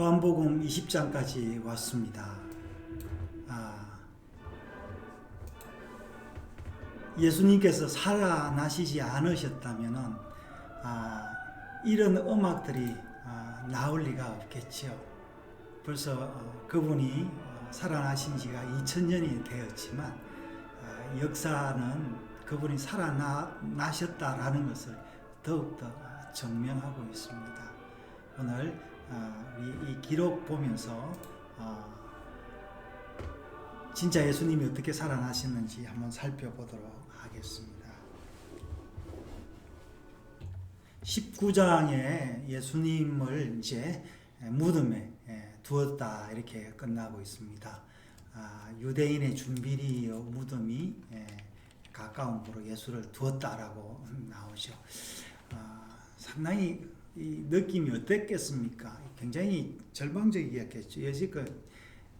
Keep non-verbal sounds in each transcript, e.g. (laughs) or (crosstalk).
요한복음 20장까지 왔습니다. 아, 예수님께서 살아나시지 않으셨다면은 아, 이런 음악들이 아, 나올 리가 없겠지요. 벌써 어, 그분이 어, 살아나신 지가 2000년이 되었지만 아, 역사는 그분이 살아나셨다라는 것을 더욱더 증명하고 있습니다. 오늘 아, 우리 이 기록 보면서 아, 진짜 예수님이 어떻게 살아나셨는지 한번 살펴보도록 하겠습니다. 19장에 예수님을 이제 무덤에 예, 두었다 이렇게 끝나고 있습니다. 아, 유대인의 준비리여 무덤이 예, 가까운 곳으로 예수를 두었다라고 나오죠. 아, 상당히 이 느낌이 어땠겠습니까? 굉장히 절망적이었겠죠. 여지껏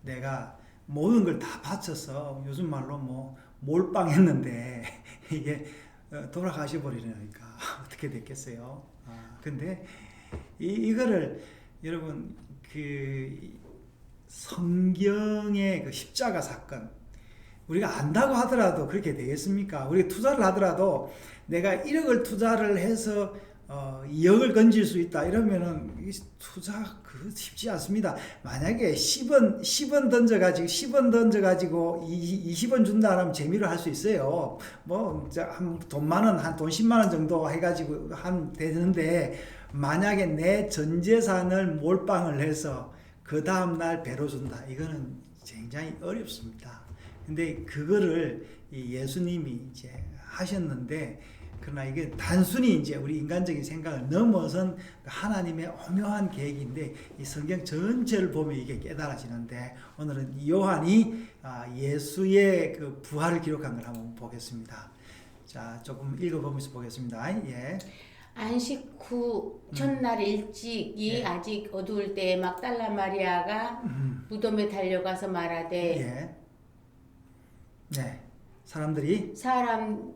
내가 모든 걸 다 바쳐서 요즘 말로 뭐 몰빵했는데 (laughs) 이게 어, 돌아가셔 버리니까 (laughs) 어떻게 됐겠어요? 아, 근데 이, 이거를 여러분 그 성경의 그 십자가 사건 우리가 안다고 하더라도 그렇게 되겠습니까? 우리가 투자를 하더라도 내가 1억을 투자를 해서 어, 2억을 건질 수 있다 이러면은 이 투자 그 쉽지 않습니다. 만약에 10원 10원 던져 가지고 10원 던져 가지고 20원 준다 하면 재미로 할 수 있어요. 뭐한돈 많은 한돈 10만 원 정도 해 가지고 한 되는데 만약에 내 전 재산을 몰빵을 해서 그 다음 날 배로 준다. 이거는 굉장히 어렵습니다. 근데 그거를 이 예수님이 이제 하셨는데 그러나 이게 단순히 이제 우리 인간적인 생각을 넘어선 하나님의 오묘한 계획인데 이 성경 전체를 보면 이게 깨달아지는데 오늘은 요한이 아, 예수의 그 부활을 기록한 걸 한번 보겠습니다. 자, 조금 읽어보면서 보겠습니다. 예. 안식 후 첫날 일찍이 예. 아직 어두울 때 막달라 마리아가 음, 무덤에 달려가서 말하되 예. 네. 사람들이 사람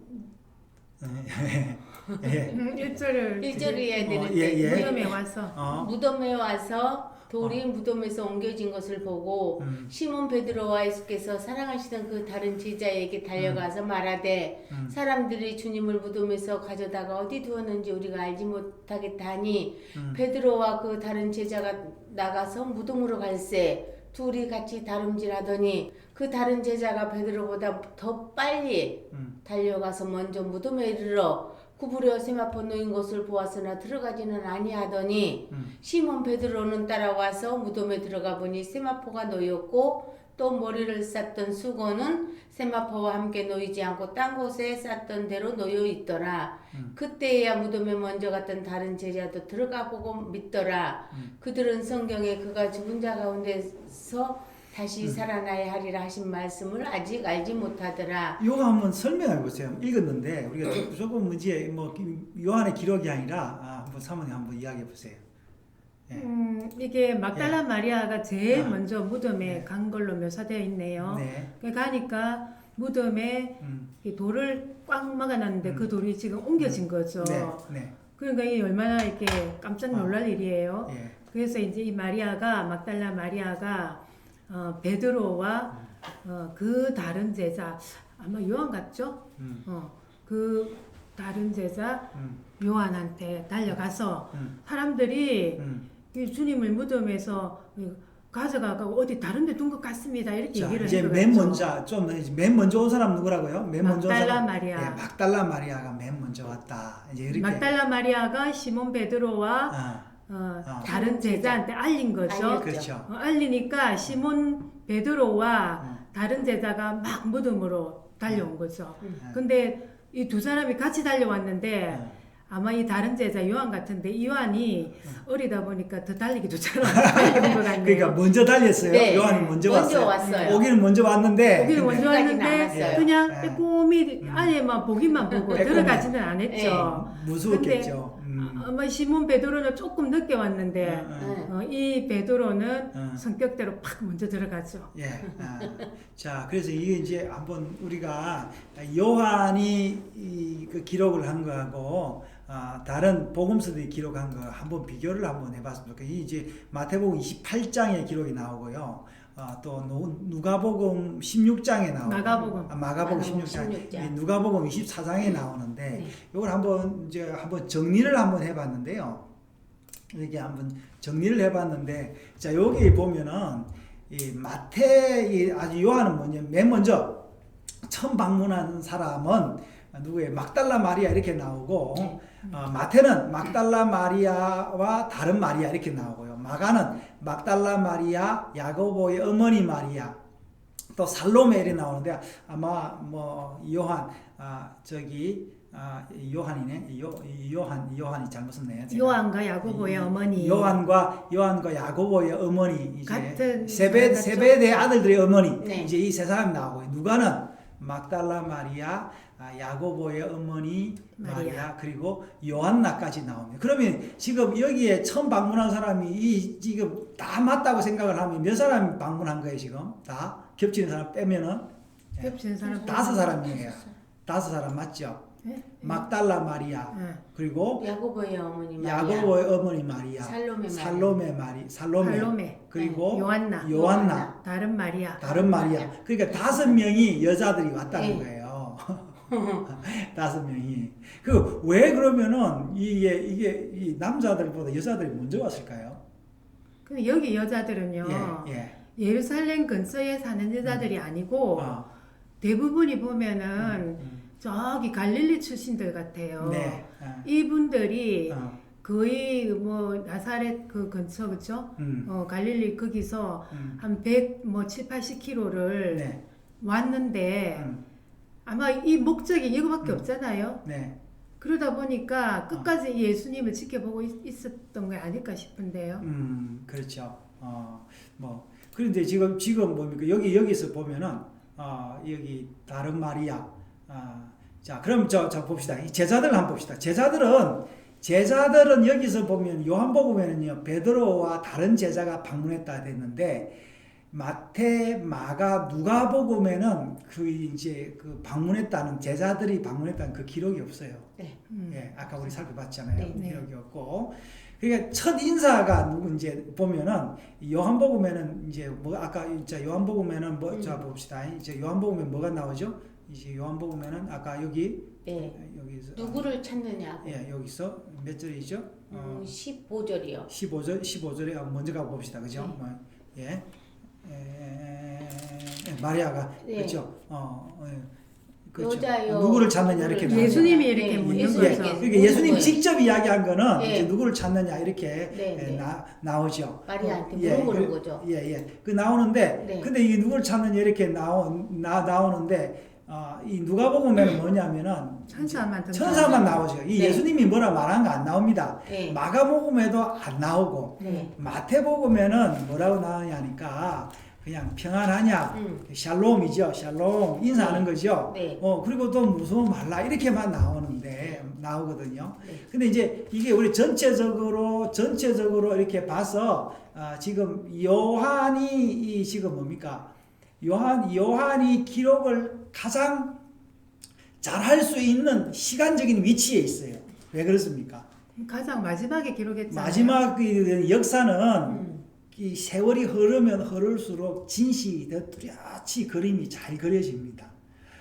예. 예. 음, 일절을 일절을 해야 어, 되는데 예, 예. 무덤에 와서 어. 무덤에 와서 돌이 무덤에서 옮겨진 것을 보고 음, 시몬 베드로와 예수께서 사랑하시던 그 다른 제자에게 달려가서 말하되 음. 사람들이 주님을 무덤에서 가져다가 어디 두었는지 우리가 알지 못하겠다니 음. 베드로와 그 다른 제자가 나가서 무덤으로 갈새 둘이 같이 다름질하더니 그 다른 제자가 베드로보다 더 빨리 음. 달려가서 먼저 무덤에 이르러 구부려 세마포 놓인 것을 보았으나 들어가지는 아니하더니 음. 시몬 베드로는 따라와서 무덤에 들어가 보니 세마포가 놓였고 또 머리를 쌌던 수건은 세마포와 함께 놓이지 않고 딴 곳에 쌌던 대로 놓여 있더라. 음. 그때야 무덤에 먼저 갔던 다른 제자도 들어가 보고 믿더라. 음. 그들은 성경에 그가 죽은 자 가운데서 다시 음. 살아나야 하리라 하신 말씀을 아직 알지 못하더라. 요거 한번 설명해 보세요. 읽었는데 우리가 조- (clears throat) 조금 이제 뭐 요한의 기록이 아니라 아, 한번 사모님 한번 이야기해 보세요. 예. 음, 이게 막달라 마리아가 제일 아. 먼저 무덤에 네. 간 걸로 묘사되어 있네요. 네. 그 가니까 무덤에 음. 이 돌을 꽉 막아놨는데 음. 그 돌이 지금 옮겨진 거죠. 네. 네. 그러니까 이게 얼마나 이렇게 깜짝 놀랄 일이에요. 예. 그래서 이제 이 마리아가 막달라 마리아가 어, 베드로와 어, 그 다른 제자 아마 요한 같죠? 음. 어, 그 다른 제자 음. 요한한테 달려가서 음. 사람들이 음. 이 주님을 무덤에서 가져가고 어디 다른 데 둔 것 같습니다. 이렇게 자, 얘기를 이제 한맨 거죠. 먼저 좀맨 먼저 온 사람 누구라고요? 맨 먼저 온 사람. 마리아. 예, 막달라 마리아가 맨 먼저 왔다. 이제 이렇게 막달라 마리아가 시몬 베드로와 아, 어, 아. 다른 제자한테 알린 거죠. 알렸죠. 그렇죠. 어, 알리니까 시몬 베드로와 음. 다른 제자가 막 무덤으로 달려온 거죠. 음. 근데 이 두 사람이 같이 달려왔는데 어. 아마 이 다른 제자 요한 같은데 이 요한이 음. 어리다 보니까 더 달리기도 잘 달려온 것 같네요. 그러니까 먼저 달렸어요. 네. 요한이 먼저, 먼저 왔어요. 왔어요. 오기는 먼저 왔는데 근데 먼저 왔는데. 그냥 예. 빼꼼히 음. 안에만 보기만 보고 빼꼼히. 들어가지는 않았죠. 무서웠겠죠. 아마 시몬 베드로는 조금 늦게 왔는데. 네. 어, 이 베드로는 어. 성격대로 팍 먼저 들어가죠. 예. 아, (laughs) 자, 그래서 이게 이제 한번 우리가 요한이 이, 그 기록을 한 거하고 아, 다른 복음서들이 기록한 거 한번 비교를 한번 좋겠어요. 이 이제 마태복음 28장에 기록이 나오고요. 아, 또 노- 누가복음 16장에 나오고 마가복음. 아, 마가복음 마가복음 16장, 16장. 이 누가복음 24장에 나오는데 네. 이걸 한번 이제 한번 정리를 한번 해봤는데요. 이렇게 한번 정리를 해봤는데 자 여기 보면은 이 마태 이 아주 요한은 뭐냐 맨 먼저 처음 방문한 사람은 누구의 막달라 마리아 이렇게 나오고 네. 어, 마태는 막달라 마리아와 다른 마리아 이렇게 나오고요. 마가는 막달라 마리아, 야고보의 어머니 마리아, 또 살로메 이렇게 나오는데 아마 뭐 요한 아 저기 아 요한이네 요 요한 요한이 잘못 썼네요. 요한과 야고보의 이- 어머니 요한과 요한과 야고보의 어머니 이제 같은 세베? 세베대 아들들의 어머니 네. 이제 이 세 사람이 나오고 누가는 막달라 마리아, 아, 야고보의 어머니 마리아, 마리아. 그리고 요한나까지 나옵니다. 그러면 지금 여기에 처음 방문한 사람이 이 지금 다 맞다고 생각을 하면 몇 사람이 방문한 거예요 지금 다 겹치는 사람 빼면은 겹치는 사람 다섯 사람이에요. 다섯 사람 맞죠? 네? 막달라 마리아 네. 그리고 야고보의 어머니 마리아. 야고보의 어머니 마리아, 살로메 마리아. 살로메 마리, 살로메, 살로메 그리고 네. 요한나 요한나, 다른 마리아 다른 마리아. 그러니까 다섯 명이 여자들이 왔다는 네. 거예요. (laughs) (laughs) 다섯 명이. 그 왜 그러면은 이게 이게 이 남자들보다 여자들이 먼저 왔을까요? 근데 여기 여자들은요 예, 예. 예루살렘 근처에 사는 여자들이 아니고 아, 대부분이 보면은 음, 저기 갈릴리 출신들 같아요. 네. 아, 이분들이 아, 거의 뭐 나사렛 그 근처 그죠? 음, 어 갈릴리 거기서 음, 한 100, 뭐 7, 80km를 네. 왔는데 음, 아마 이 목적이 이거밖에 음. 없잖아요. 네. 그러다 보니까 끝까지 예수님을 지켜보고 있, 있었던 게 아닐까 싶은데요. 음, 그렇죠. 어, 뭐 그런데 지금 지금 뭡니까 여기 여기서 보면은 어, 여기 다른 마리아. 아, 자, 그럼 저, 저 봅시다. 이 제자들 한번 봅시다. 제자들은 제자들은 여기서 보면 요한복음에는요 베드로와 다른 제자가 방문했다 됐는데 마태, 마가, 누가복음에는 그 이제 그 방문했다는 제자들이 방문했다는 그 기록이 없어요. 음. 예, 아까 우리 살펴봤잖아요. 네, 네. 기록이 없고. 그러니까 첫 인사가 누구 이제 보면은 요한복음에는 이제 뭐 아까 이제 요한복음에는 뭐자 음. 봅시다. 이제 요한복음에 뭐가 나오죠? 이제 요한복음에는 아까 여기 네. 여기서 누구를 찾느냐? 예, 여기서 몇 절이죠? 어, 음, 15절이요. 15절 15절에 먼저 가 봅시다. 그죠? 네. 뭐, 예. 에, 에, 마리아가 네. 그렇죠. 어, 어, 예. 그렇죠. 여자요. 누구를 찾느냐 이렇게 누구를 나와요. 예수님이. 이렇게 네, 묻는 예수님께 거죠. 예, 묻는 그러니까 예수님 거예요. 직접 이야기한 거는 네. 이제 누구를 찾느냐 이렇게 네, 예, 네. 나, 나오죠. 마리아한테 예, 물어보는 그- 거죠. 예, 예. 그 나오는데 네. 근데 이게 누구를 찾느냐 이렇게 나오 나 나오는데 어, 이 누가복음에는 뭐냐면은 천사만. 천사만 나오죠. 이 네. 예수님이 뭐라 말한 거 안 나옵니다. 네. 마가복음에도 안 나오고 네. 마태복음에는 뭐라고 나오냐니까 그냥 평안하냐 음. 샬롬이죠. 샬롬 인사하는 거죠. 네. 어 그리고 또 무서워 말라 이렇게만 나오는데 나오거든요. 네. 근데 이제 이게 우리 전체적으로 전체적으로 이렇게 봐서 아, 지금 요한이 이 지금 뭡니까? 요한 요한이 기록을 가장 잘할 수 있는 시간적인 위치에 있어요. 왜 그렇습니까? 가장 마지막에 기록했잖아요. 마지막 그 역사는 음. 이 세월이 흐르면 흐를수록 진실이 더 뚜렷이 그림이 잘 그려집니다.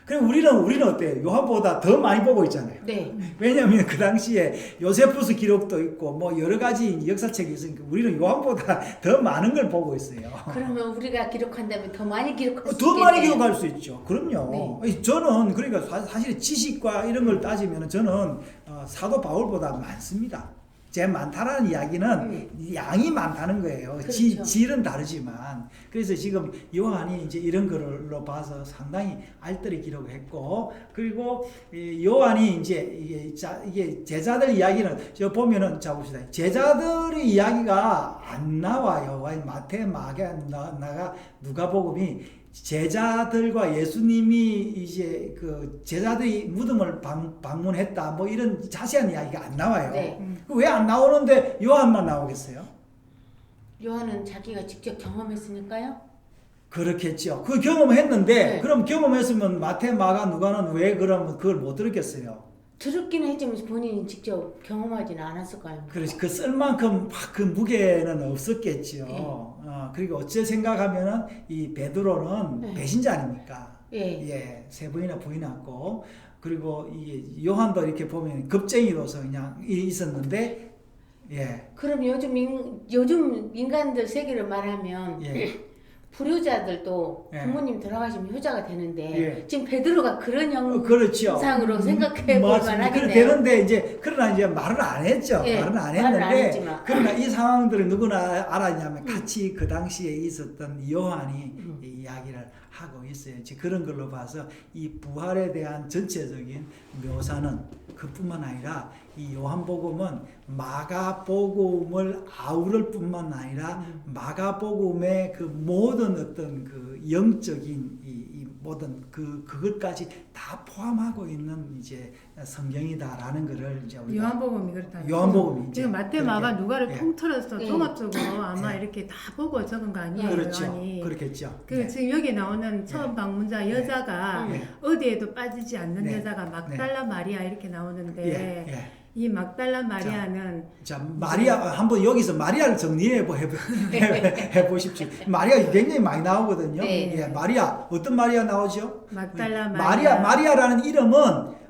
그럼 우리는 우리는 어때요? 요한보다 더 많이 보고 있잖아요. 네. 왜냐하면 그 당시에 요세푸스 기록도 있고 뭐 여러 가지 역사책이 있으니까 우리는 요한보다 더 많은 걸 보고 있어요. 그러면 우리가 기록한다면 더 많이 기록할 수더 많이 있겠네요. 기록할 수 있죠. 그럼요. 저는 그러니까 사- 사실 지식과 이런 걸 따지면 저는 어, 사도 바울보다 많습니다. 제 많다라는 이야기는 양이 많다는 거예요. 지, 음. 그렇죠. 질은 다르지만. 그래서 지금 요한이 이제 이런 걸로 봐서 상당히 알뜰히 기록했고, 그리고 이 요한이 이제 이게, 자, 이게 제자들 이야기는 저 보면은 자 봅시다. 제자들의 이야기가 안 나와요. 마태, 마가, 나, 나가 누가복음이 제자들과 예수님이 이제 그 제자들이 무덤을 방, 방문했다 뭐 이런 자세한 이야기가 안 나와요. 네. 왜 안 나오는데 요한만 나오겠어요? 요한은 자기가 직접 경험했으니까요. 그렇겠죠. 그 경험했는데 네. 그럼 경험했으면 마태, 마가, 누가는 왜 그럼 그걸 못 들었겠어요? 들었기는 했지만 본인이 직접 경험하지는 않았을까요? 그렇지. 그 쓸만큼 막 그 무게는 없었겠지요. 네. 어, 그리고 어째 생각하면은 이 베드로는 네. 배신자 아닙니까? 예. 예, 세 번이나 부인했고 그리고 이 요한도 이렇게 보면 겁쟁이로서 그냥 이- 있었는데 예, 그럼 요즘 인, 요즘 인간들 세계를 말하면 예. 불효자들도 예. 부모님 돌아가시면 효자가 되는데 예. 지금 베드로가 그런 어, 그렇죠. 형상으로 생각해 볼 맞습니다. 그래 만하겠네요. 되는데 이제 그러나 이제 말을 안 했죠. 예, 말은 안 말은 안 했는데 했지만. 그러나 이 상황들을 누구나 알았냐면 같이 그 당시에 있었던 요한이 음. 이 이야기를 하고 있어요. 이제 그런 걸로 봐서 이 부활에 대한 전체적인 묘사는 그뿐만 아니라 이 요한복음은 마가복음을 아우를 뿐만 아니라 음. 마가복음의 그 모든 어떤 그 영적인 이, 이 모든 그 그것까지 다 포함하고 있는 이제 성경이다라는 것을 이제 우리가 요한복음이 그렇다. 요한복음이 이제 지금 마태, 그렇게, 마가, 누가를 예. 통틀어서 예. 종합적으로 아마 예. 이렇게 다 보고 적은 거 아니에요, 그렇죠. 요한이. 그렇겠죠. 그 네. 지금 여기 나오는 처음 방문자 여자가 음. 예. 어디에도 빠지지 않는 네. 여자가 막달라 마리아 이렇게 나오는데 예. 예. 이 막달라 마리아는 자 마리아 한번 여기서 마리아를 정리해 보해 (laughs) 보십시오. 마리아 굉장히 많이 나오거든요. 네. 예, 마리아 어떤 마리아 나오죠? 막달라 마리아, 마리아 마리아 라는 이름은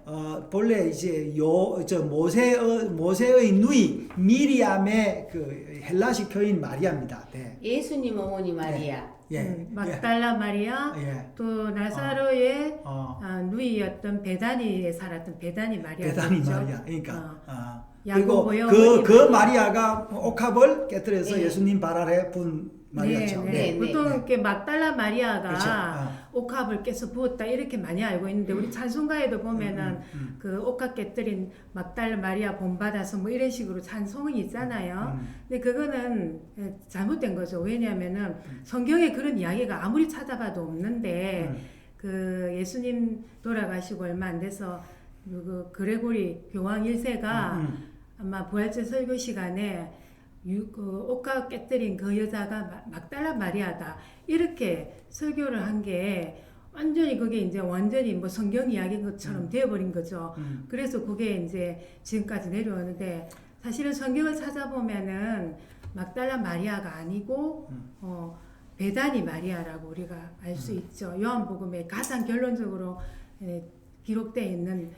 어, 본래 이제 요 저 모세의 모세의 누이 미리암의 그 헬라식 표인 마리아입니다. 네. 예수님 어머니 마리아. 예. 음, 막달라 마리아 예. 예. 또 나사로의 어. 아, 누이였던 베다니에 살았던 베다니 마리아 베다니 마리아. 그러니까 어. 어. 그리고 야고보요, 그, 그 마리아. 마리아가 옥합을 깨뜨려서 네. 예수님 발 아래 분 마리아죠. 네, 네. 네, 네, 보통 네. 이렇게 막달라 마리아가 그렇죠. 어. 옥합을 깨서 부었다 이렇게 많이 알고 있는데 우리 찬송가에도 보면은 음, 음, 그 옥합 깨뜨린 막달라 마리아 본받아서 뭐 이런 식으로 찬송이 있잖아요. 음. 근데 그거는 예, 잘못된 거죠. 왜냐하면은 음. 성경에 그런 이야기가 아무리 찾아봐도 없는데 음. 그 예수님 돌아가시고 얼마 안 돼서 그 그레고리 교황 1세가 음, 아마 부활절 설교 시간에 유, 그 옥합 깨뜨린 그 여자가 마- 막달라 마리아다 이렇게 설교를 한 게 완전히 그게 이제 완전히 뭐 성경 이야기인 것처럼 되어버린 거죠. 음. 그래서 그게 이제 지금까지 내려오는데 사실은 성경을 찾아보면은 막달라 마리아가 아니고 음. 어, 베다니 마리아라고 우리가 알수 있죠. 요한복음에 가장 결론적으로 에, 기록되어 있는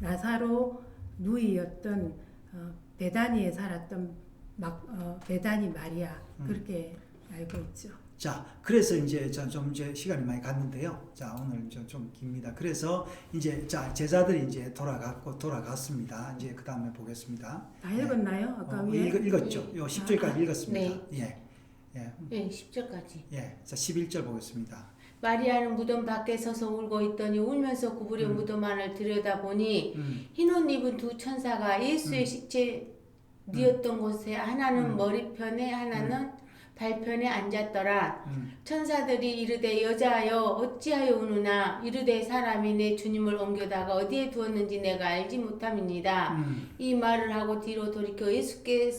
나사로 누이였던 어, 베다니에 살았던 막 어, 베다니 마리아 음. 그렇게 알고 있죠. 자, 그래서 이제 자, 좀 이제 시간이 많이 갔는데요. 자, 오늘 좀, 좀 깁니다. 그래서 이제 자, 제자들이 이제 돌아갔고 돌아갔습니다. 이제 그 다음에 보겠습니다. 다 읽었나요? 아까 어, 위에 읽, 읽었죠. 요 10절까지 아, 읽었습니다. 네. 예. 예. 예, 10절까지. 예. 자, 11절 보겠습니다. 마리아는 무덤 밖에 서서 울고 있더니 울면서 구부려 음. 무덤 안을 들여다보니 음. 흰옷 입은 두 천사가 예수의 음. 시체 뉘었던 곳에 하나는 음. 머리편에 하나는 발편에 앉았더라. 음. 천사들이 이르되 여자여 어찌하여 우느냐 이르되 사람이 내 주님을 옮겨다가 어디에 두었는지 내가 알지 못함이니라. 음. 이 말을 하고 뒤로 돌이켜 예수께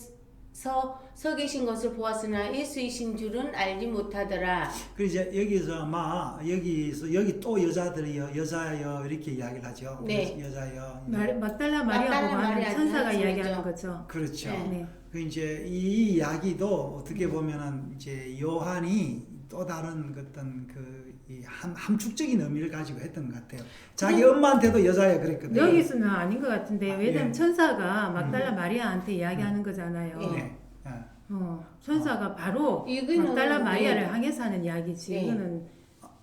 서 서 계신 것을 보았으나 예수이신 줄은 알지 못하더라. 그 이제 여기서 아마 여기서 여기 또 여자들이요 여자요 이렇게 이야기를 하죠. 네. 여자요. 이제. 마- 막달라 마리아 하는 천사가 말씀이죠. 이야기하는 거죠. 그렇죠. 네. 네. 그 이제 이 이야기도 어떻게 보면은 이제 요한이 또 다른 어떤 그한 함축적인 의미를 가지고 했던 것 같아요. 자기 엄마한테도 여자야 그랬거든요. 여기서는 아닌 것 같은데 아, 왜냐면 예. 천사가 막달라 마리아한테 이야기하는 거잖아요. 예. 네. 어. 어, 천사가 바로 이거는 막달라 네. 마리아를 향해서 하는 이야기지. 네. 이거는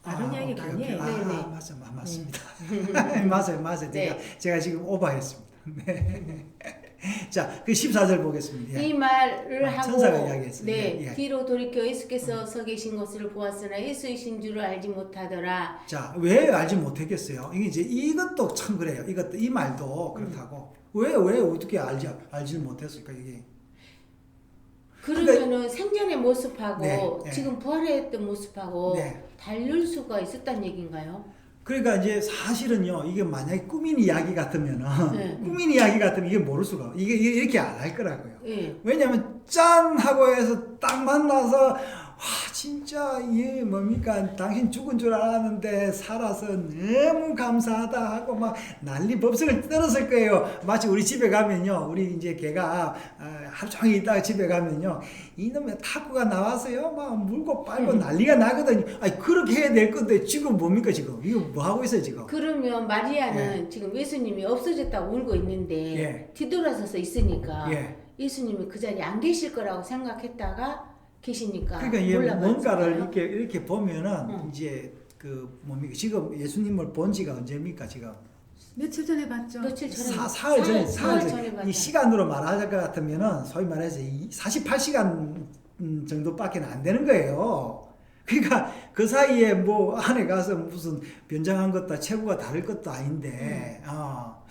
다른 이야기가 오케이, 오케이. 아니에요. 아, 네, 네. 맞아, 맞- 맞습니다. (laughs) 맞아요, 맞아요. 제가 네. 제가 지금 오버했습니다. 네. (laughs) (laughs) 자, 그 14절 보겠습니다. 예. 이 말을 아, 하고 천사가 이야기했어요. 네, 예, 예. 뒤로 돌이켜 예수께서 서 계신 것을 보았으나 예수이신 줄을 알지 못하더라. 자, 왜 알지 못했겠어요? 이게 이제 이것도 참 그래요. 이것도 이 말도 그렇다고. 왜 왜 어떻게 알지 알지 못했을까 이게? 그러면은 생전의 모습하고 네, 네. 지금 부활했던 모습하고 네. 다를 수가 있었다는 얘기인가요? 그러니까 이제 사실은요 이게 만약에 꾸민 이야기 같으면은 네. (laughs) 꾸민 이야기 같으면 이게 모를 수가 이게 이렇게 안 할 거라고요. 예. 왜냐면 짠 하고 해서 딱 만나서 와 진짜 이게 뭡니까? 당신 죽은 줄 알았는데 살아서 너무 감사하다 하고 막 난리 법석을 떨었을 거예요. 마치 우리 집에 가면요. 우리 이제 아, 하루 종일 있다가 집에 가면요. 이놈의 탁구가 나와서요. 막 물고 빨고 음. 난리가 나거든요. 아니 그렇게 해야 될 건데 지금 뭡니까 지금? 이거 뭐 하고 있어요 지금? 그러면 마리아는 지금 예수님이 없어졌다고 울고 있는데 예. 뒤돌아서서 있으니까 예. 예수님이 그 자리에 안 계실 거라고 생각했다가 계시니까 그러니까 이게? 뭔가를 이렇게 이렇게 보면은 응. 이제 그 뭡니까 지금 예수님을 본 지가 언제입니까 지금 며칠 전에 봤죠. 며칠 전에 사, 사흘 전에 사흘 전에 전에 이 봤죠. 시간으로 말할 것 같으면은 소위 말해서 이 48시간 음, 정도밖에 안 되는 거예요. 그러니까 그 사이에 뭐 안에 가서 무슨 변장한 것도 체구가 다를 것도 아닌데 어.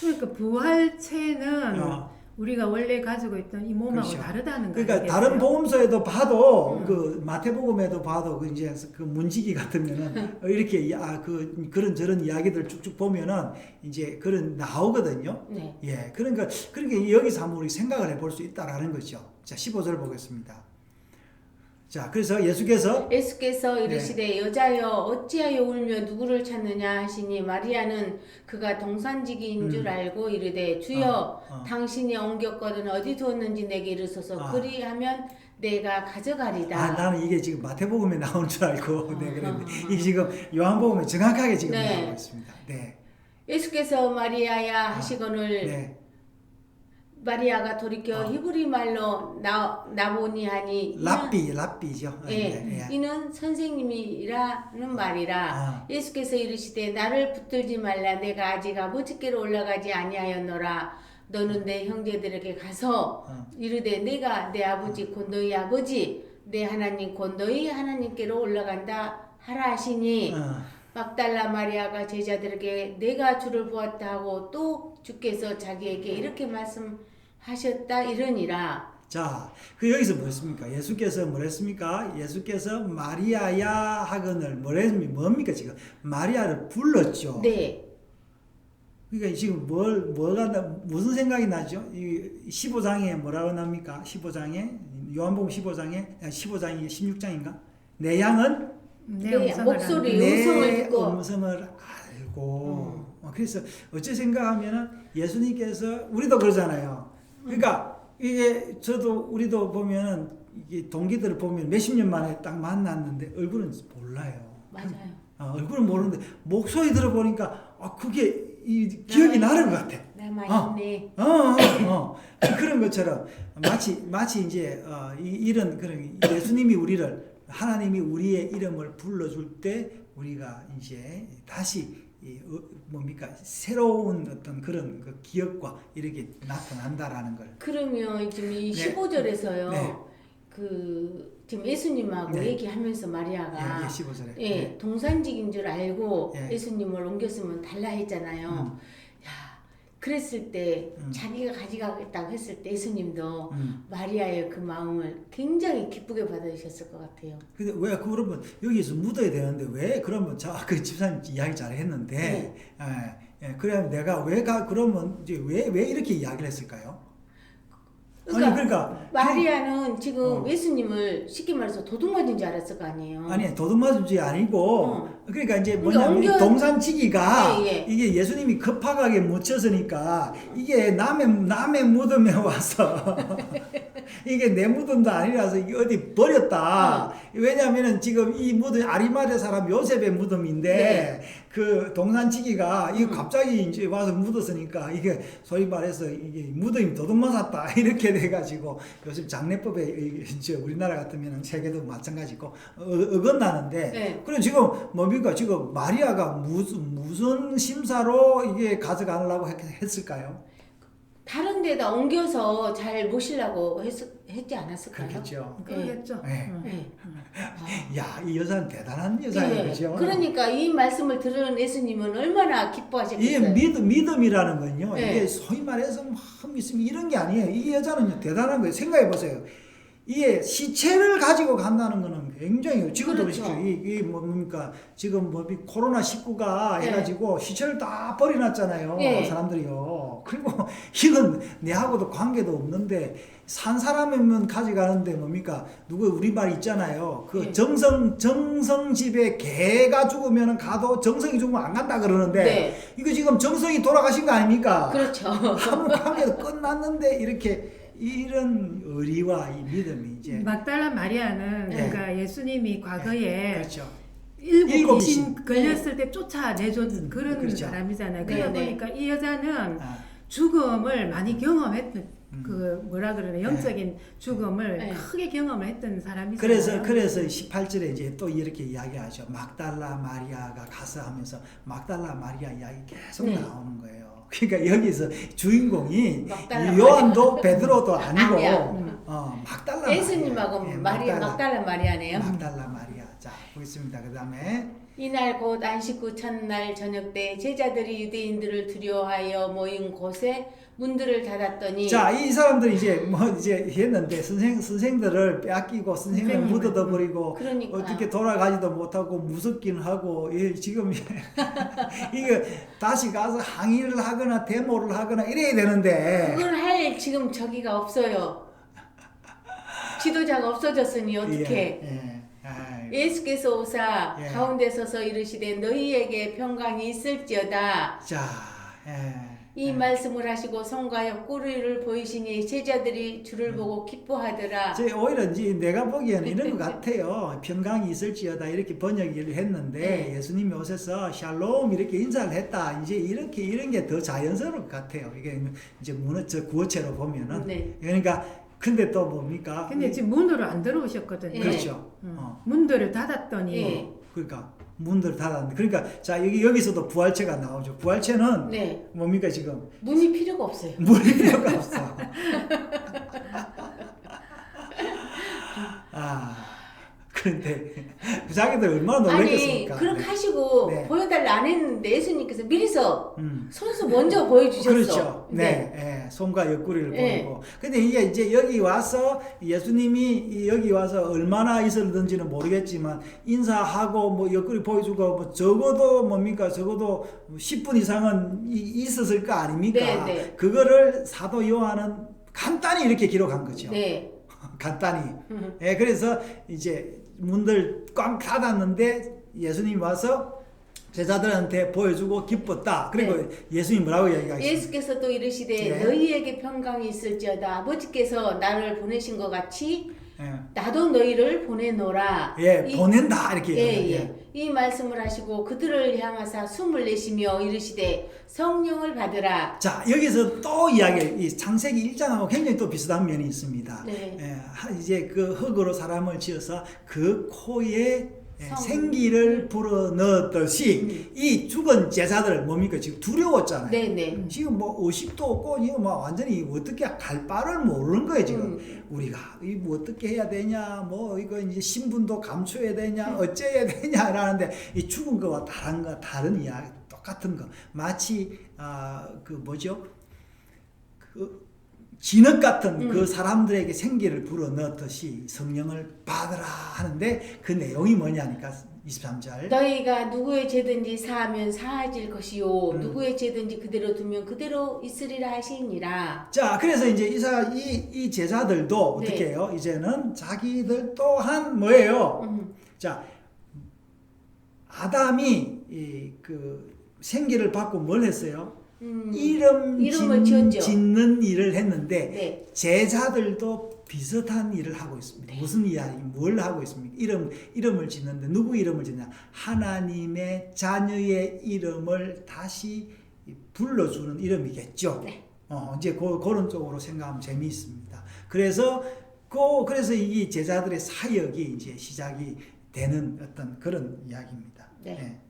그러니까 부활체는 어. 우리가 원래 가지고 있던 이 몸하고 그렇죠. 다르다는 거 그러니까? 다른 복음서에도 봐도 음. 그 마태복음에도 봐도 그 이제 그 문지기 같으면은 (laughs) 이렇게 아그 그런 저런 이야기들 쭉쭉 보면은 이제 그런 나오거든요. 네. 예, 그러니까 그러니까 여기서 한번 우리 생각을 해볼 수 있다라는 거죠. 자, 15절 보겠습니다. 자, 그래서 예수께서 예수께서 네. 이르시되 여자여 어찌하여 울며 누구를 찾느냐 하시니 마리아는 그가 동산지기인 음. 줄 알고 이르되 주여 어, 어. 당신이 옮겼거든 어디 두었는지 내게 이르소서 아. 그리하면 내가 가져가리다. 아, 나는 이게 지금 마태복음에 나온 줄 알고 네, 그랬는데 어, 어, 어. 이게 지금 요한복음에 정확하게 지금 네. 나오고 있습니다. 네, 예수께서 마리아야 아. 하시거늘 네, 마리아가 돌이켜 어. 히브리 말로 나 나보니 하니 이는- 랍비, 랍비죠. 예, 네, 예. 이는 선생님이라는 말이라 아. 예수께서 이르시되 나를 붙들지 말라 내가 아직 아버지께로 올라가지 아니하였노라 너는 내 형제들에게 가서 어. 이르되 내가 내 아버지 곧 너희 아버지 내 하나님 곧 너희 하나님께로 올라간다 하라 하시니 어. 막달라 마리아가 제자들에게 내가 주를 보았다 하고 또 주께서 자기에게 이렇게 말씀 하셨다 이러니라 자, 그 여기서 뭐였습니까? 예수께서 뭐랬습니까? 예수께서 마리아야 하거늘 뭐랬습니까? 뭡니까 지금? 마리아를 불렀죠. 네 그러니까 지금 뭘 뭐가 나, 무슨 생각이 나죠? 이 15장에 뭐라고 납니까? 15장에 요한복음 15장에 15장이 16장인가? 내 양은 내 네, 음성을 목소리. 내 음성을 내 듣고. 음성을 알고 어, 그래서 어찌 생각하면은 예수님께서 우리도 그러잖아요. 그러니까 이게 저도 우리도 보면은 이게 동기들을 보면 몇십 년 만에 딱 만났는데 얼굴은 몰라요. 맞아요 어, 얼굴은 모르는데 목소리 들어보니까 아 그게 이 기억이 나는 것 같아. 남아있네 어, 어, 어. 그런 것처럼 마치 마치 이제 어, 이, 이런 그런 예수님이 우리를 하나님이 우리의 이름을 불러줄 때 우리가 이제 다시 이, 어, 뭡니까 새로운 어떤 그런 그 기억과 이렇게 나타난다라는 걸. 그러면 지금 이 네. 15절에서요. 네. 그 지금 예수님하고 네. 얘기하면서 마리아가 예, 예, 15절에. 예, 동산직인 줄 알고 예. 예수님을 옮겼으면 달라 했잖아요. 음. 야, 그랬을 때 음. 자기가 가져가겠다고 했을 때 예수님도 음. 마리아의 그 마음을 굉장히 기쁘게 받으셨을 것 같아요. 근데 왜 그러면 여기서 묻어야 되는데 왜 그러면 저그 집사님 이야기 잘 했는데 예, 예, 그러면 내가 왜 가 그러면 이제 왜 왜 이렇게 이야기를 했을까요? 그러니까, 아니 그러니까 마리아는 지금 어. 예수님을 쉽게 말해서 도둑맞은 줄 알았을 거 아니에요. 아니 도둑맞은지 아니고 어. 그러니까 이제 그러니까 뭐냐면 이 옮겨- 동산치기가 예, 예. 이게 예수님이 급하게 묻혔으니까 이게 남의 남의 무덤에 와서 (laughs) 이게 내 무덤도 아니라서 이게 어디 버렸다. 어. 왜냐하면은 지금 이 무덤 아리마대 사람 요셉의 무덤인데 네. 그 동산치기가 이게 음. 갑자기 이제 와서 묻었으니까 이게 소위 말해서 이게 무덤이 도둑맞았다 (laughs) 이렇게 돼가지고 요즘 장례법에 이- 이제 우리나라 같으면 세계도 마찬가지고 어, 어긋나는데 네. 그럼 지금 뭡니까 지금 마리아가 무슨 무슨 심사로 이게 가져가려고 했, 했을까요? 다른 데다 옮겨서 잘 모시려고 했, 했지 않았을까요? 그렇겠죠. 그러겠죠. 네. 응. 네. 아. (laughs) 야 이 여자는 대단한 여자예요, 네. 그렇죠? 그러니까 이 말씀을 들은 예수님은 얼마나 이 기뻐하셨겠어요. 믿음, 믿음이라는 건요. 네. 이게 소위 말해서 뭐 있으면 이런 게 아니에요. 이 여자는 대단한 거예요. 생각해 보세요. 이게 시체를 가지고 간다는 거는 굉장히 지금도 그렇죠. 그렇죠. 이, 이 뭡니까 지금 뭐 코로나 19가 네. 해가지고 시체를 다 버려놨잖아요 네. 사람들이요. (laughs) 그리고 이건 내하고도 관계도 없는데 산 사람이면 가져가는데 뭡니까 누구 우리 말 있잖아요. 그 네. 정성 정성 집에 개가 죽으면 가도 정성이 죽으면 안 간다 그러는데 네. 이거 지금 정성이 돌아가신 거 아닙니까? 그렇죠. (laughs) 아무 관계도 끝났는데 이렇게 이런 의리와 이 믿음이 이제 막달라 마리아는 네. 그러니까 예수님이 과거에 그렇죠. 일곱 일곱 신 신. 걸렸을 때 쫓아내준 음, 그런 그렇죠. 사람이잖아요. 네, 그러다 네. 보니까 이 여자는 아, 죽음을 많이 경험했던 음. 그 뭐라 그러나 영적인 죽음을 네. 크게 경험을 했던 사람이잖아요. 그래서 그래서 18절에 이제 또 이렇게 이야기하죠. 막달라 마리아가 가서 하면서 막달라 마리아 이야기 계속 네. 나오는 거예요. 그러니까 여기서 주인공이 요한도 베드로도 아니고. 어, 막달라. 예수님하고 예, 마리아 막달라 마리아네요. 막달라 마리아. 자 보겠습니다. 그 다음에 이날 곧 안식 후 첫날 저녁 때 제자들이 유대인들을 두려워하여 모인 곳에 문들을 닫았더니 자, 이 사람들이 이제 뭐 이제 했는데 선생 선생들을 빼앗기고 선생을 선생님을. 묻어둬 버리고 그러니까 어떻게 돌아가지도 못하고 무섭기는 하고 예, 지금 (laughs) 이거 다시 가서 항의를 하거나 데모를 하거나 이래야 되는데 그걸 할 지금 저기가 없어요. 지도자가 없어졌으니 어떻게? 예, 예. 예수께서 오사 예. 가운데 서서 이르시되 너희에게 평강이 있을지어다. 자, 예. 이 예. 말씀을 하시고 손과 옆구리를 보이시니 제자들이 주를 보고 기뻐하더라. 제 오히려 이제 내가 보기에는 이런 것 (laughs) 같아요. 평강이 있을지어다 이렇게 번역을 했는데 네. 예수님이 오셔서 샬롬 이렇게 인사를 했다. 이제 이렇게 이런 게 더 자연스러울 것 같아요. 이게 이제 문어 저 구어체로 보면은 네. 그러니까 근데 또 뭡니까? 근데 지금 문으로 안 들어오셨거든요. 예. 그렇죠. 음. 어. 문들을 닫았더니 예. 그러니까 문들 닫았는데 그러니까 자 여기 여기서도 부활체가 나오죠. 부활체는 네. 뭡니까 지금 문이 필요가 없어요. 물이 필요가 없어. (laughs) 그런데 (laughs) 자기들 얼마나 아니 놀랐겠습니까? 그렇게 하시고 네. 보여달라 안 했는데 예수님께서 미리서 음. 손수 먼저 보여주셨어. 그렇죠. 네, 예, 손과 옆구리를 네. 보이고. 근데 이게 이제 여기 와서 예수님이 이 여기 와서 얼마나 있었는지는 모르겠지만 인사하고 뭐 옆구리 보여주고 뭐 적어도 뭡니까 적어도 10분 이상은 이- 있었을 거 아닙니까? 네, 네. 그거를 사도 요한은 간단히 이렇게 기록한 거죠. 네. (laughs) 간단히. 음. 예, 그래서 이제 문들 꽝 닫았는데 예수님이 와서 제자들한테 보여주고 기뻤다. 그리고 예수님 뭐라고? 네. 예수께서 또 이르시되 네. 너희에게 평강이 있을지어다 아버지께서 나를 보내신 것 같이 예, 나도 너희를 보내노라. 예, 이- 보낸다 이렇게. 예, 예. 예. 이 말씀을 하시고 그들을 향하사 숨을 내쉬며 이르시되 성령을 받으라. 자 여기서 또 이야기, 이 창세기 1장하고 굉장히 또 비슷한 면이 있습니다. 네. 예, 하- 이제 그 흙으로 사람을 지어서 그 코에 예, 성. 생기를 불어 넣었듯이 이 죽은 제자들 뭡니까? 지금 두려웠잖아요. 네, 네. 지금 뭐 의식도 없고 이거 뭐 완전히 어떻게 갈 바를 모르는 거예요 지금. 음. 우리가 이 뭐 어떻게 해야 되냐 뭐 이거 이제 신분도 감춰야 되냐 어째야 되냐라는데 이 죽은 거와 다른 거 다른 이야기 똑같은 거. 마치 아그 뭐죠? 그 진흙 같은 음. 그 사람들에게 생기를 불어 넣듯이 성령을 받으라 하는데 그 내용이 뭐냐니까 23절 너희가 누구의 죄든지 사하면 사하질 것이요 음. 누구의 죄든지 그대로 두면 그대로 있으리라 하시니라. 자, 그래서 이제 이사 이, 이 제자들도 네. 어떻게 해요? 이제는 자기들 또한 뭐예요? 음. 자, 아담이 이 그 생기를 받고 뭘 했어요? 음. 이름 이름을 짓, 지었죠. 짓는 일을 했는데 네. 제자들도 비슷한 일을 하고 있습니다. 무슨 이야기, 뭘 하고 있습니까? 이름, 이름을 짓는데 누구 이름을 짓냐? 하나님의 자녀의 이름을 다시 불러주는 이름이겠죠. 네. 어, 이제 그, 그런 쪽으로 생각하면 재미있습니다. 그래서, 그, 그래서 이 제자들의 사역이 이제 시작이 되는 어떤 그런 이야기입니다. 네.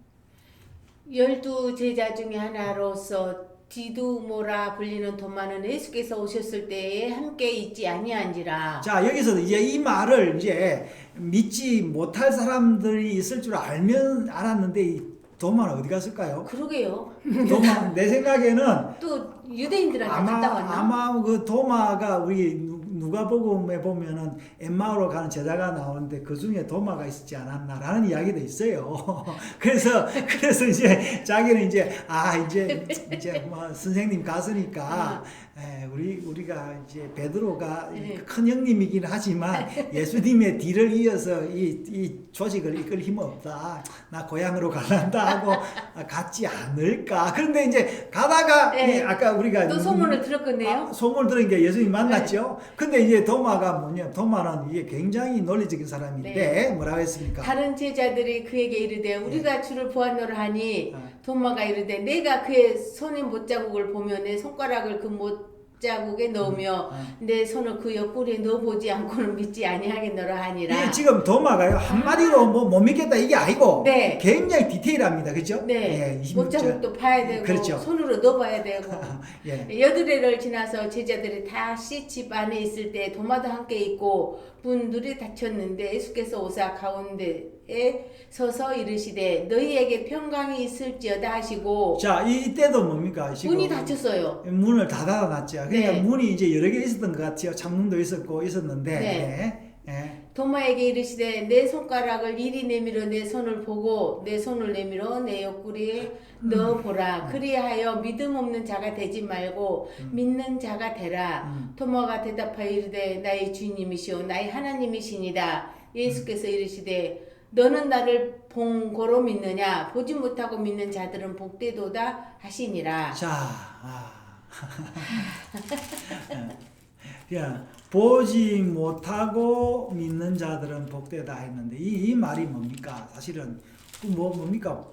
열두 제자 중에 하나로서 디두모라 불리는 도마는 예수께서 오셨을 때에 함께 있지 아니한지라. 자, 여기서 이제 이 말을 이제 믿지 못할 사람들이 있을 줄 알면 알았는데 이 도마는 어디 갔을까요? 그러게요. 도마 내 생각에는 또 유대인들한테 아마 갔다 왔나? 아마 그 도마가 우리 누- 누가복음에 보면은 엠마오로 가는 제자가 나오는데 그 중에 도마가 있었지 않았나라는 이야기도 있어요. (laughs) 그래서 그래서 이제 자기는 이제 아 이제 이제 뭐 선생님 갔으니까 에, 우리 우리가 이제 베드로가 네. 큰 형님이긴 하지만 (laughs) 예수님의 뒤를 이어서 이, 이 조직을 이끌 힘은 없다. 나 고향으로 갈란다 하고 아, 갔지 않을까. 그런데 이제 가다가 네. 이 아까 우리가 또 소문을 들었겠네요. 아, 소문을 들은 게 예수님 만났죠. 근데 이제 도마가 뭐냐? 도마는 이게 굉장히 논리적인 사람인데 네. 뭐라고 했습니까? 다른 제자들이 그에게 이르되 우리가 주를 보았노라 하니 어. 도마가 이르되 내가 그의 손의 못자국을 보며 내 손가락을 그못 자국에 넣으며 어. 내 손을 그 옆구리에 넣어보지 않고는 믿지 아니하겠노라 하니라. 이게 지금 도마가요 한마디로 뭐 못 믿겠다 이게 아니고 네. 굉장히 디테일합니다, 그렇죠? 네, 예, 26절. 못자국도 봐야 되고 그렇죠. 손으로 넣어봐야 되고 (laughs) 예. 여드레를 지나서 제자들이 다시 집 안에 있을 때 도마도 함께 있고 문 눈이 닫혔는데 예수께서 오사 가운데 에 서서 이르시되 너희에게 평강이 있을지어다 하시고 자, 이- 이때도 뭡니까? 지금 문이 닫혔어요. 문을 다 닫아놨죠. 그러니까 네. 문이 이제 여러 개 있었던 것 같아요. 창문도 있었고 있었는데. 네. 예. 예. 도마에게 이르시되 내 손가락을 이리 내밀어 내 손을 보고 내 손을 내밀어 내 옆구리에 넣어 보라 그리하여 믿음 없는 자가 되지 말고 믿는 자가 되라 음. 토마가 대답하여 이르되 나의 주님이시오 나의 하나님이시니라 예수께서 이르시되 너는 나를 본고로 믿느냐 보지 못하고 믿는 자들은 복되도다 하시니라 자, 아. (laughs) 야, 보지 못하고 믿는 자들은 복되다 했는데 이, 이 말이 뭡니까? 사실은 그뭐 뭡니까?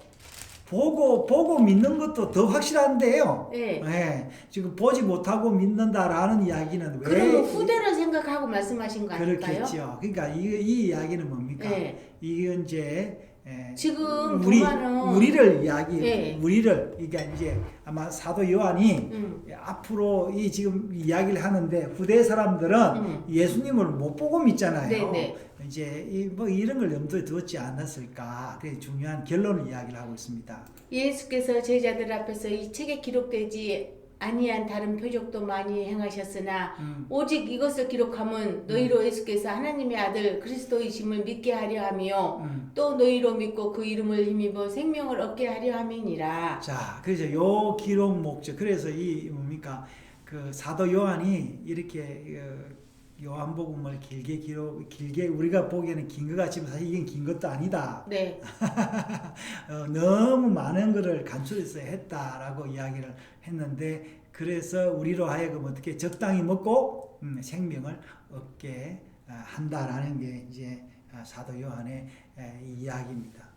보고 보고 믿는 것도 더 확실한데요. 네. 예, 지금 보지 못하고 믿는다라는 이야기는 왜 그러면 후대를 생각하고 말씀하신 거 아닐까요? 그렇겠죠. 그러니까 이, 이 이야기는 뭡니까? 네. 이게 이제 예, 지금 우리 도마는 우리를 이야기 네. 우리를 그러니까 이제 아마 사도 요한이 음. 앞으로 이 지금 이야기를 하는데 후대 사람들은 음. 예수님을 못 보고 믿잖아요. 네, 네. 이제 이 뭐 이런 걸 염두에 두었지 않았을까? 그 중요한 결론을 이야기를 하고 있습니다. 예수께서 제자들 앞에서 이 책에 기록되지 아니한 다른 표적도 많이 행하셨으나 음. 오직 이것을 기록하면 너희로 예수께서 하나님의 아들 그리스도이심을 믿게 하려 하며 음. 또 너희로 믿고 그 이름을 힘입어 생명을 얻게 하려 함이니라. 자, 그래서 요 기록 목적 그래서 이 뭡니까 그 사도 요한이 이렇게 어, 요한복음을 길게 기록 길게 우리가 보기에는 긴 것 같지만 사실 이건 긴 것도 아니다. 네, (laughs) 어, 너무 많은 것을 간추려서 했다라고 이야기를 했는데 그래서 우리로 하여금 어떻게 적당히 먹고 음, 생명을 얻게 아, 한다라는 게 이제 아, 사도 요한의 에, 이야기입니다.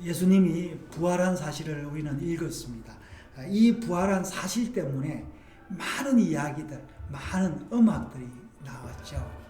예수님이 부활한 사실을 우리는 읽었습니다. 아, 이 부활한 사실 때문에 많은 이야기들, 많은 음악들이 나왔죠.